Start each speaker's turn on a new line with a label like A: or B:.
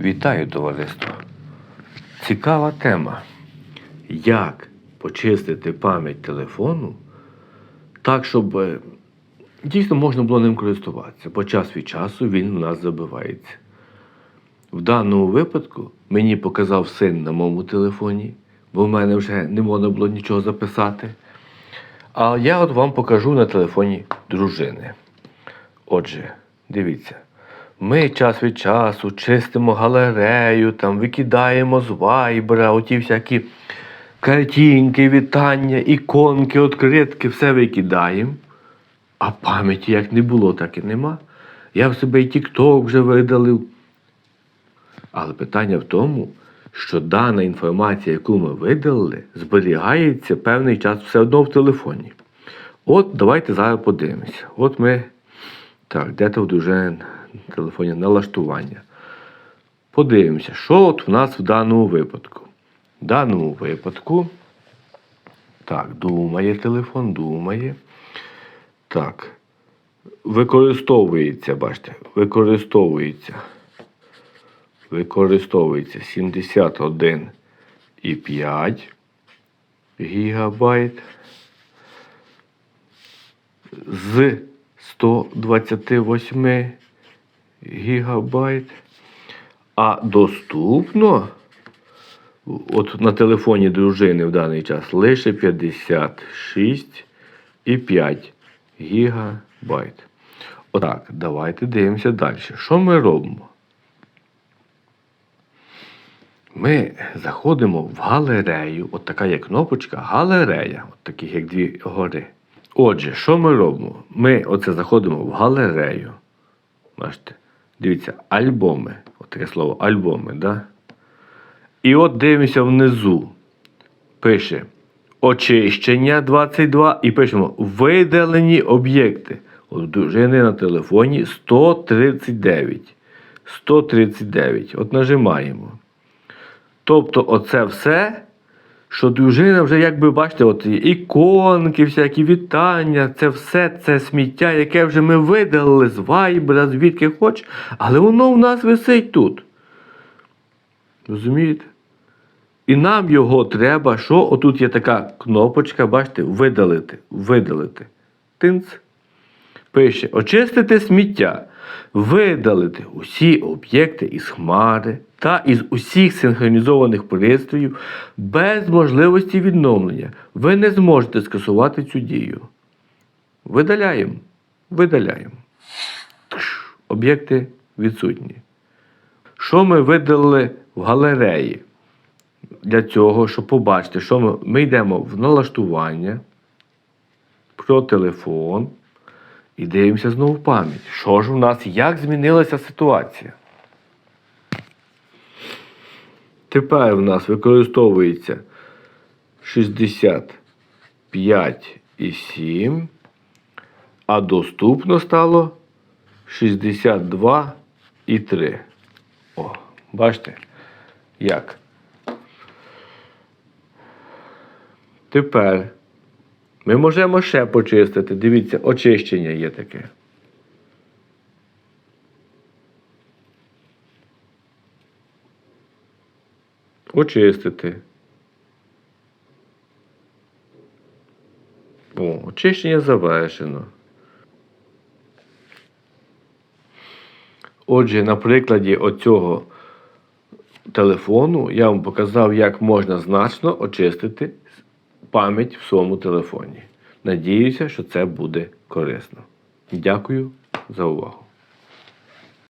A: Вітаю, товариство. Цікава тема. Як почистити пам'ять телефону так, щоб е, дійсно можна було ним користуватися, бо час від часу він в нас забивається. В даному випадку мені показав син на моєму телефоні, бо в мене вже не можна було нічого записати. А я от вам покажу на телефоні дружини. Отже, дивіться, ми час від часу чистимо галерею, там викидаємо з вайбера, оті всякі картинки, вітання, іконки, відкритки, все викидаємо. А пам'яті як не було, так і нема. Я в себе і TikTok вже видалив. Але питання в тому, що дана інформація, яку ми видалили, зберігається певний час все одно в телефоні. От давайте зараз подивимося. От ми. Так, де то в телефоні налаштування. Подивимося, що от в нас в даному випадку. В даному випадку. Так, думає телефон, думає. Так. Використовується, бачите, використовується. Використовується 71,5 гігабайт з 128 гігабайт. А доступно от на телефоні дружини в даний час лише 56,5 гігабайт. Отак, давайте дивимося далі. Що ми робимо? Ми заходимо в галерею, от така є кнопочка галерея, от таких як дві гори. Отже, що ми робимо? Ми оце заходимо в галерею. Бачите, дивіться, альбоми. От таке слово альбоми, да? І от дивимося внизу. Пише очищення 22 і пишемо видалені об'єкти. От дружини на телефоні 139. 139. От нажимаємо. Тобто, оце все, що дружина вже, як ви бачите, от іконки, всякі вітання, це все це сміття, яке вже ми видалили з вайбера, звідки хоч, але воно в нас висить тут. Розумієте? І нам його треба, що отут є така кнопочка, бачите, видалити. Видалити. Тинц. Пише: очистити сміття, видалити усі об'єкти із хмари та із усіх синхронізованих пристроїв без можливості відновлення. Ви не зможете скасувати цю дію. Видаляємо. Видаляємо. Об'єкти відсутні. Що ми видалили в галереї? Для цього, щоб побачити, що ми, ми йдемо в налаштування про телефон і дивимося знову в пам'ять. Що ж у нас, як змінилася ситуація? Тепер в нас використовується 65,7, а доступно стало 62,3. О, бачите? Як? Тепер ми можемо ще почистити. Дивіться, очищення є таке. Очистити. О, очищення завершено. Отже, на прикладі оцього телефону я вам показав, як можна значно очистити пам'ять в своєму телефоні. Надіюся, що це буде корисно. Дякую за увагу.